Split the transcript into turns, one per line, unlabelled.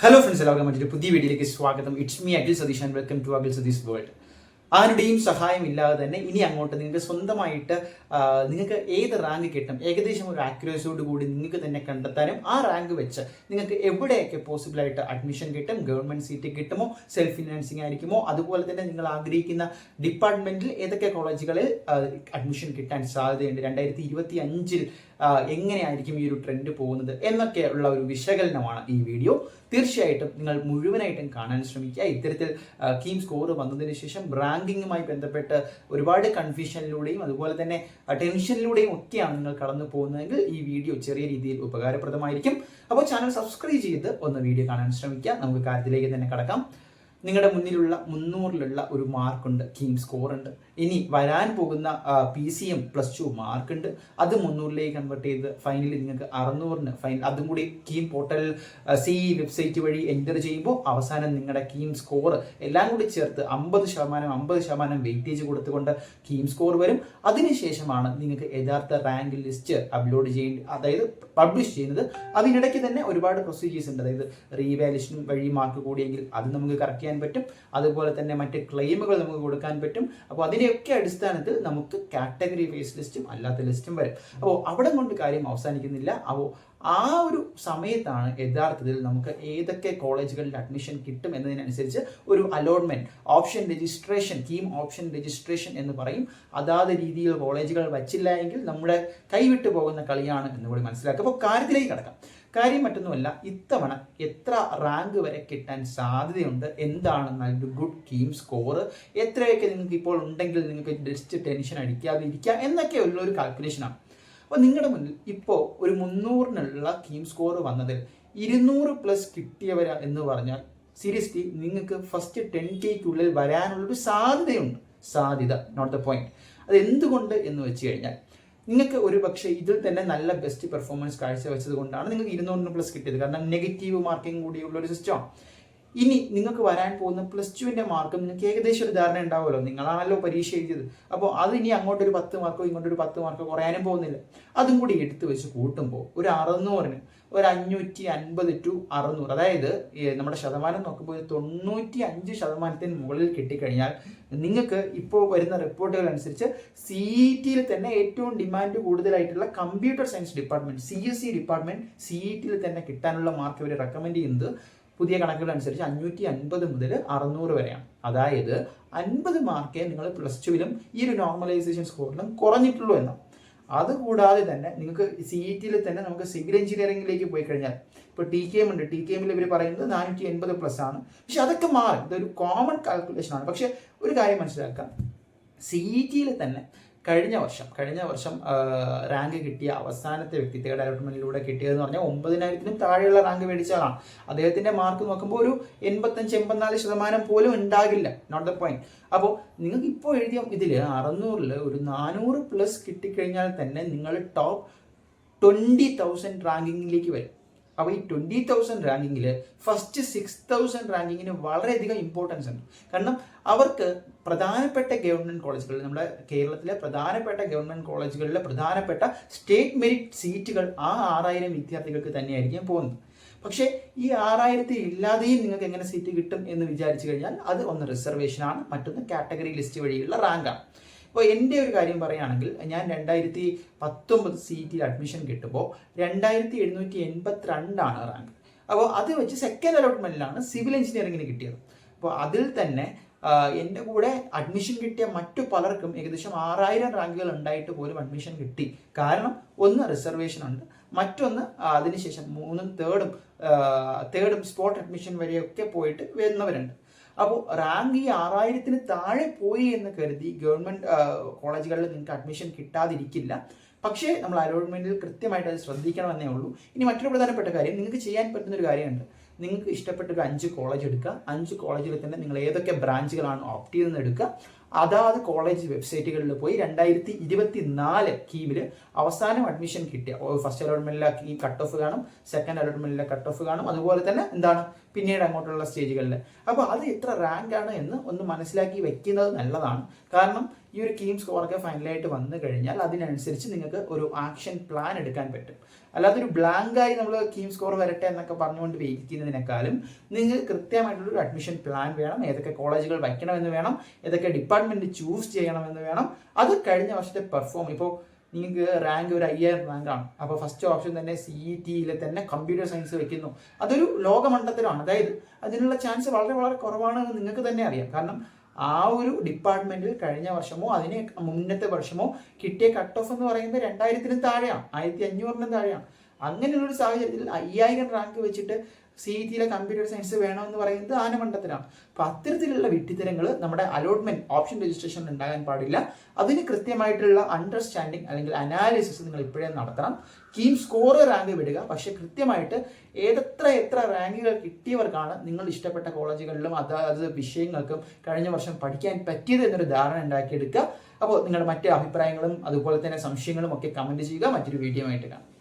Hello friends എല്ലാവർക്കും മറ്റൊരു പുതിയ വീഡിയോയിലേക്ക് സ്വാഗതം. It's me Akhil Satheesh and welcome to Akhil Satheesh world ആരുടെയും സഹായം ഇല്ലാതെ തന്നെ ഇനി അങ്ങോട്ട് നിങ്ങൾക്ക് സ്വന്തമായിട്ട് നിങ്ങൾക്ക് ഏത് റാങ്ക് കിട്ടും ഏകദേശം ഒരു ആക്യുറസിയോട് കൂടി നിങ്ങൾക്ക് തന്നെ കണ്ടെത്താനും ആ റാങ്ക് വെച്ച് നിങ്ങൾക്ക് എവിടെയൊക്കെ പോസിബിളായിട്ട് അഡ്മിഷൻ കിട്ടും ഗവൺമെന്റ് സീറ്റ് കിട്ടുമോ സെൽഫ് ഫിനാൻസിങ് ആയിരിക്കുമോ അതുപോലെ തന്നെ നിങ്ങൾ ആഗ്രഹിക്കുന്ന ഡിപ്പാർട്ട്മെന്റിൽ ഏതൊക്കെ കോളേജുകളിൽ അഡ്മിഷൻ കിട്ടാൻ സാധ്യതയുണ്ട്. രണ്ടായിരത്തി ഇരുപത്തി അഞ്ചിൽ എങ്ങനെയായിരിക്കും ഈ ഒരു ട്രെൻഡ് പോകുന്നത് എന്നൊക്കെയുള്ള ഒരു വിശകലനമാണ് ഈ വീഡിയോ തീർച്ചയായിട്ടും നിങ്ങൾ മുഴുവനായിട്ടും കാണാൻ ശ്രമിക്കുക. ഇത്തരത്തിൽ കീം സ്കോർ വന്നതിന് ശേഷം റാങ്കിങ്ങുമായി ബന്ധപ്പെട്ട് ഒരുപാട് കൺഫ്യൂഷനിലൂടെയും അതുപോലെ തന്നെ ടെൻഷനിലൂടെയും ഒക്കെയാണ് നിങ്ങൾ കടന്നു പോകുന്നതെങ്കിൽ ഈ വീഡിയോ ചെറിയ രീതിയിൽ ഉപകാരപ്രദമായിരിക്കും. അപ്പോൾ ചാനൽ സബ്സ്ക്രൈബ് ചെയ്ത് ഒന്ന് വീഡിയോ കാണാൻ ശ്രമിക്കുക. നമുക്ക് കാര്യത്തിലേക്ക് തന്നെ കടക്കാം. നിങ്ങളുടെ മുന്നിലുള്ള മുന്നൂറിലുള്ള ഒരു മാർക്കുണ്ട് കീം സ്കോർ ഉണ്ട്. ഇനി വരാൻ പോകുന്ന P C M plus two mark ഉണ്ട്. അത് മുന്നൂറിലേക്ക് കൺവേർട്ട് ചെയ്ത് ഫൈനലി നിങ്ങൾക്ക് അറുന്നൂറിന് ഫൈൻ അതും കൂടി കീം പോർട്ടൽ സി വെബ്സൈറ്റ് വഴി എന്റർ ചെയ്യുമ്പോൾ അവസാനം നിങ്ങളുടെ കീം സ്കോർ എല്ലാം കൂടി ചേർത്ത് അമ്പത് ശതമാനം അമ്പത് ശതമാനം വെയിറ്റേജ് കൊടുത്തുകൊണ്ട് കീം സ്കോർ വരും. അതിനുശേഷമാണ് നിങ്ങൾക്ക് യഥാർത്ഥ റാങ്ക് ലിസ്റ്റ് അപ്ലോഡ് ചെയ്യേണ്ടി അതായത് പബ്ലിഷ് ചെയ്യുന്നത്. അതിനിടയ്ക്ക് തന്നെ ഒരുപാട് പ്രൊസീജിയേഴ്സ് ഉണ്ട്. അതായത് റീവാലേഷൻ വഴി മാർക്ക് കൂടിയെങ്കിൽ അത് നമുക്ക് കറക്റ്റ് ചെയ്യാൻ പറ്റും. അതുപോലെ തന്നെ മറ്റ് ക്ലെയിമുകൾ നമുക്ക് കൊടുക്കാൻ പറ്റും. അപ്പോൾ അതിനെയൊക്കെ അടിസ്ഥാനത്തിൽ നമുക്ക് കാറ്റഗറി വൈസ് ലിസ്റ്റും അല്ലാത്ത ലിസ്റ്റും വരും. അപ്പോൾ അവിടെ കൊണ്ട് കാര്യം അവസാനിക്കുന്നില്ല. അപ്പോൾ ആ ഒരു സമയത്താണ് യഥാർത്ഥത്തിൽ നമുക്ക് ഏതൊക്കെ കോളേജുകളിൽ അഡ്മിഷൻ കിട്ടും എന്നതിനനുസരിച്ച് ഒരു allotment option registration KEAM option registration എന്ന് പറയും. അതാത് രീതിയിൽ കോളേജുകൾ വച്ചില്ല എങ്കിൽ നമ്മുടെ കൈവിട്ടു പോകുന്ന കളിയാണ് എന്ന് കൂടി മനസ്സിലാക്കുക. അപ്പോൾ കാര്യത്തിലേക്ക് കിടക്കാം. കാര്യം മറ്റൊന്നുമല്ല ഇത്തവണ എത്ര റാങ്ക് വരെ കിട്ടാൻ സാധ്യതയുണ്ട് എന്താണ് നല്ലൊരു ഗുഡ് ടീം സ്കോർ എത്രയൊക്കെ നിങ്ങൾക്ക് ഇപ്പോൾ ഉണ്ടെങ്കിൽ നിങ്ങൾക്ക് ജസ്റ്റ് ടെൻഷൻ അടിക്കാതെ ഇരിക്കാം എന്നൊക്കെ ഉള്ള ഒരു കാൽക്കുലേഷനാണ് അപ്പോൾ നിങ്ങളുടെ മുന്നിൽ ഇപ്പോൾ ഒരു മുന്നൂറിനുള്ള ടീം സ്കോർ വന്നതിൽ ഇരുന്നൂറ് പ്ലസ് കിട്ടിയവർ എന്ന് പറഞ്ഞാൽ സീരിയസ്ലി നിങ്ങൾക്ക് ഫസ്റ്റ് ടെൻ കെക്കുള്ളിൽ വരാനുള്ളൊരു സാധ്യതയുണ്ട്. സാധ്യത നോട്ട് ദ പോയിന്റ് അത് എന്തുകൊണ്ട് എന്ന് വെച്ച് കഴിഞ്ഞാൽ നിങ്ങൾക്ക് ഒരു പക്ഷേ ഇതിൽ തന്നെ നല്ല ബെസ്റ്റ് പെർഫോമൻസ് കാഴ്ചവെച്ചത് കൊണ്ടാണ് നിങ്ങൾക്ക് ഇരുന്നൂറിന് പ്ലസ് കിട്ടിയത്. കാരണം നെഗറ്റീവ് മാർക്കിംഗ് കൂടിയുള്ള ഒരു സിസ്റ്റമാണ് ഇനി നിങ്ങൾക്ക് വരാൻ പോകുന്ന പ്ലസ് ടുവിന്റെ മാർക്കും നിങ്ങൾക്ക് ഏകദേശം ഒരു ധാരണ ഉണ്ടാവുമല്ലോ. നിങ്ങളാണല്ലോ പരീക്ഷ എഴുതിയത്. അപ്പോൾ അത് ഇനി അങ്ങോട്ടൊരു പത്ത് മാർക്കോ ഇങ്ങോട്ടൊരു പത്ത് മാർക്കോ കുറയാനും പോകുന്നില്ല. അതും കൂടി എടുത്തു വെച്ച് കൂട്ടുമ്പോൾ ഒരു അറുന്നൂറിന് ഒരു അഞ്ഞൂറ്റി അൻപത് ടു അറുന്നൂറ് അതായത് നമ്മുടെ ശതമാനം നോക്കുമ്പോൾ ഒരു തൊണ്ണൂറ്റി അഞ്ച് ശതമാനത്തിന് മുകളിൽ കിട്ടിക്കഴിഞ്ഞാൽ നിങ്ങൾക്ക് ഇപ്പോൾ വരുന്ന റിപ്പോർട്ടുകൾ അനുസരിച്ച് സി ഇ ടിയിൽ തന്നെ ഏറ്റവും ഡിമാൻഡ് കൂടുതലായിട്ടുള്ള computer science department C S C department C E ടിയിൽ തന്നെ കിട്ടാനുള്ള മാർക്ക് ഇവർ റെക്കമെൻഡ് ചെയ്യുന്നത് പുതിയ കണക്കുകൾ അനുസരിച്ച് അഞ്ഞൂറ്റി അൻപത് മുതൽ അറുന്നൂറ് വരെയാണ്. അതായത് അൻപത് മാർക്കേ നിങ്ങൾ പ്ലസ് ടുവിലും ഈ ഒരു നോർമലൈസേഷൻ സ്കോറിലും കുറഞ്ഞിട്ടുള്ളൂ എന്നാണ്. അതുകൂടാതെ തന്നെ നിങ്ങൾക്ക് സി ഇ ടിയിൽ തന്നെ നമുക്ക് സിവിൽ എഞ്ചിനീയറിംഗിലേക്ക് പോയി കഴിഞ്ഞാൽ ഇപ്പോൾ ടി കെ എം ഉണ്ട്. ടി കെ എമ്മിൽ ഇവർ പറയുന്നത് നാനൂറ്റി എൺപത് പ്ലസ് ആണ്. പക്ഷെ അതൊക്കെ മാറും. ഇതൊരു കോമൺ കാൽക്കുലേഷൻ ആണ്. പക്ഷെ ഒരു കാര്യം മനസ്സിലാക്കാം. സി ഇ ടിയിൽ തന്നെ കഴിഞ്ഞ വർഷം കഴിഞ്ഞ വർഷം റാങ്ക് കിട്ടിയ അവസാനത്തെ വ്യക്തി തേർഡ് അലോട്ട്മെന്റിലൂടെ കിട്ടിയതെന്ന് പറഞ്ഞാൽ ഒമ്പതിനായിരത്തിനും താഴെയുള്ള റാങ്ക് മേടിച്ച ആളാണ്. അദ്ദേഹത്തിന്റെ മാർക്ക് നോക്കുമ്പോൾ ഒരു എൺപത്തഞ്ച് എൺപത്തിനാല് ശതമാനം പോലും ഉണ്ടാകില്ല. നോട്ട് ദ പോയിന്റ് അപ്പോൾ നിങ്ങൾക്ക് ഇപ്പോൾ എഴുതിയ ഇതിൽ അറുന്നൂറിൽ ഒരു നാനൂറ് പ്ലസ് കിട്ടിക്കഴിഞ്ഞാൽ തന്നെ നിങ്ങൾ ടോപ്പ് ട്വന്റി തൗസൻഡ് റാങ്കിങ്ങിലേക്ക് വരും. അപ്പോൾ ഈ ട്വന്റി തൗസൻഡ് റാങ്കിങ്ങിൽ ഫസ്റ്റ് സിക്സ് തൗസൻഡ് റാങ്കിങ്ങിന് വളരെയധികം ഇമ്പോർട്ടൻസ് ഉണ്ട്. കാരണം അവർക്ക് പ്രധാനപ്പെട്ട ഗവൺമെന്റ് കോളേജുകളിൽ നമ്മുടെ കേരളത്തിലെ പ്രധാനപ്പെട്ട ഗവൺമെന്റ് കോളേജുകളിലെ പ്രധാനപ്പെട്ട സ്റ്റേറ്റ് മെറിറ്റ് സീറ്റുകൾ ആ ആറായിരം വിദ്യാർത്ഥികൾക്ക് തന്നെയായിരിക്കും പോകുന്നത്. പക്ഷേ ഈ ആറായിരത്തി ഇല്ലാതെയും നിങ്ങൾക്ക് എങ്ങനെ സീറ്റ് കിട്ടും എന്ന് വിചാരിച്ചു കഴിഞ്ഞാൽ അത് ഒന്ന് റിസർവേഷനാണ് മറ്റൊന്ന് കാറ്റഗറി ലിസ്റ്റ് വഴിയുള്ള റാങ്കാണ് ഇപ്പോൾ എന്റെ ഒരു കാര്യം പറയുകയാണെങ്കിൽ ഞാൻ രണ്ടായിരത്തി പത്തൊമ്പത് സീറ്റിൽ അഡ്മിഷൻ കിട്ടുമ്പോൾ രണ്ടായിരത്തി എഴുന്നൂറ്റി എൺപത്തിരണ്ടാണ് റാങ്ക് അപ്പോൾ അത് വെച്ച് സെക്കൻഡ് അലോട്ട്മെന്റിലാണ് സിവിൽ എഞ്ചിനീയറിംഗിന് കിട്ടിയത്. അപ്പോൾ അതിൽ തന്നെ എന്റെ കൂടെ അഡ്മിഷൻ കിട്ടിയ മറ്റു പലർക്കും ഏകദേശം ആറായിരം റാങ്കുകൾ ഉണ്ടായിട്ട് പോലും അഡ്മിഷൻ കിട്ടി. കാരണം ഒന്ന് റിസർവേഷൻ ഉണ്ട്. മറ്റൊന്ന് അതിനുശേഷം മൂന്നും തേർഡും തേർഡും സ്പോട്ട് അഡ്മിഷൻ വരെയൊക്കെ പോയിട്ട് വരുന്നവരുണ്ട്. അപ്പോൾ റാങ്ക് ഈ ആറായിരത്തിന് താഴെ പോയി എന്ന് കരുതി ഗവൺമെന്റ് കോളേജുകളിൽ നിങ്ങൾക്ക് അഡ്മിഷൻ കിട്ടാതിരിക്കില്ല. പക്ഷേ നമ്മൾ അലോട്ട്മെന്റിൽ കൃത്യമായിട്ട് അത് ശ്രദ്ധിക്കണമെന്നേ ഉള്ളൂ. ഇനി മറ്റൊരു പ്രധാനപ്പെട്ട കാര്യം നിങ്ങൾക്ക് ചെയ്യാൻ പറ്റുന്ന ഒരു കാര്യമുണ്ട്. നിങ്ങൾക്ക് ഇഷ്ടപ്പെട്ട ഒരു അഞ്ച് കോളേജ് എടുക്കുക. അഞ്ച് കോളേജിൽ തന്നെ നിങ്ങൾ ഏതൊക്കെ ബ്രാഞ്ചുകളാണ് ഓപ്റ്റ് ചെയ്തെന്ന് എടുക്കുക. അതാത് കോളേജ് വെബ്സൈറ്റുകളിൽ പോയി രണ്ടായിരത്തി ഇരുപത്തി നാല് കീമിൽ അവസാനം അഡ്മിഷൻ കിട്ടിയ. ഫസ്റ്റ് അലോട്ട്മെന്റിലെ കീ കട്ട് ഓഫ് കാണും. സെക്കൻഡ് അലോട്ട്മെന്റിലെ കട്ട് ഓഫ് കാണും. അതുപോലെ തന്നെ എന്താണ്? പിന്നീട് അങ്ങോട്ടുള്ള സ്റ്റേജുകളിൽ അപ്പോൾ അത് എത്ര റാങ്ക് ആണ് എന്ന് ഒന്ന് മനസ്സിലാക്കി വെക്കുന്നത് നല്ലതാണ്. കാരണം ഈ ഒരു കീം സ്കോറൊക്കെ ഫൈനലായിട്ട് വന്നു കഴിഞ്ഞാൽ അതിനനുസരിച്ച് നിങ്ങൾക്ക് ഒരു ആക്ഷൻ പ്ലാൻ എടുക്കാൻ പറ്റും. അല്ലാതെ ഒരു ബ്ലാങ്കായി നമ്മൾ കീം സ്കോർ വരട്ടെ എന്നൊക്കെ പറഞ്ഞുകൊണ്ട് വെയിക്കുന്നതിനേക്കാളും നിങ്ങൾ കൃത്യമായിട്ടുള്ളൊരു അഡ്മിഷൻ പ്ലാൻ വേണം ഏതൊക്കെ കോളേജുകൾ വയ്ക്കണമെന്ന് വേണം ഏതൊക്കെ ഡിപ്പാർട്ട്മെന്റ് ചൂസ് ചെയ്യണമെന്ന് വേണം. അത് കഴിഞ്ഞ വർഷത്തെ പെർഫോം ഇപ്പോൾ നിങ്ങൾക്ക് റാങ്ക് ഒരു അയ്യായിരം റാങ്കാണ് അപ്പോൾ ഫസ്റ്റ് ഓപ്ഷൻ തന്നെ സി ഇ ടിയിൽ തന്നെ കമ്പ്യൂട്ടർ സയൻസ് വെക്കുന്നു. അതൊരു ലോകമണ്ഡലത്തിലാണ് അതായത് അതിനുള്ള ചാൻസ് വളരെ വളരെ കുറവാണെന്ന് നിങ്ങൾക്ക് തന്നെ അറിയാം. കാരണം ആ ഒരു ഡിപ്പാർട്ട്മെന്റിൽ കഴിഞ്ഞ വർഷമോ അതിന് മുന്നത്തെ വർഷമോ കിട്ടിയ കട്ട് ഓഫ് എന്ന് പറയുന്നത് രണ്ടായിരത്തിന് താഴെയാണ്. ആയിരത്തി അഞ്ഞൂറിന് താഴെയാണ്. അങ്ങനെയുള്ള ഒരു സാഹചര്യത്തിൽ അയ്യായിരം റാങ്ക് വെച്ചിട്ട് സി ഇ ടിയിലെ കമ്പ്യൂട്ടർ സയൻസ് വേണമെന്ന് പറയുന്നത് ആനമണ്ഡത്തിലാണ് അപ്പൊ അത്തരത്തിലുള്ള വിട്ടിത്തരങ്ങൾ നമ്മുടെ അലോട്ട്മെന്റ് ഓപ്ഷൻ രജിസ്ട്രേഷൻ ഉണ്ടാകാൻ പാടില്ല. അതിന് കൃത്യമായിട്ടുള്ള അണ്ടർസ്റ്റാൻഡിങ് അല്ലെങ്കിൽ അനാലിസിസ് നിങ്ങൾ ഇപ്പോഴേ നടത്തണം. കീം സ്കോർ റാങ്ക് വിടുക. പക്ഷെ കൃത്യമായിട്ട് ഏതത്ര എത്ര റാങ്കുകൾ കിട്ടിയവർക്കാണ് നിങ്ങൾ ഇഷ്ടപ്പെട്ട കോളേജുകളിലും അതാത് വിഷയങ്ങൾക്കും കഴിഞ്ഞ വർഷം പഠിക്കാൻ പറ്റിയത് എന്നൊരു ധാരണ ഉണ്ടാക്കിയെടുക്കുക. അപ്പോൾ നിങ്ങളുടെ മറ്റ് അഭിപ്രായങ്ങളും അതുപോലെ തന്നെ സംശയങ്ങളും ഒക്കെ കമന്റ് ചെയ്യുക. മറ്റൊരു വീഡിയോ ആയിട്ട് കാണാം.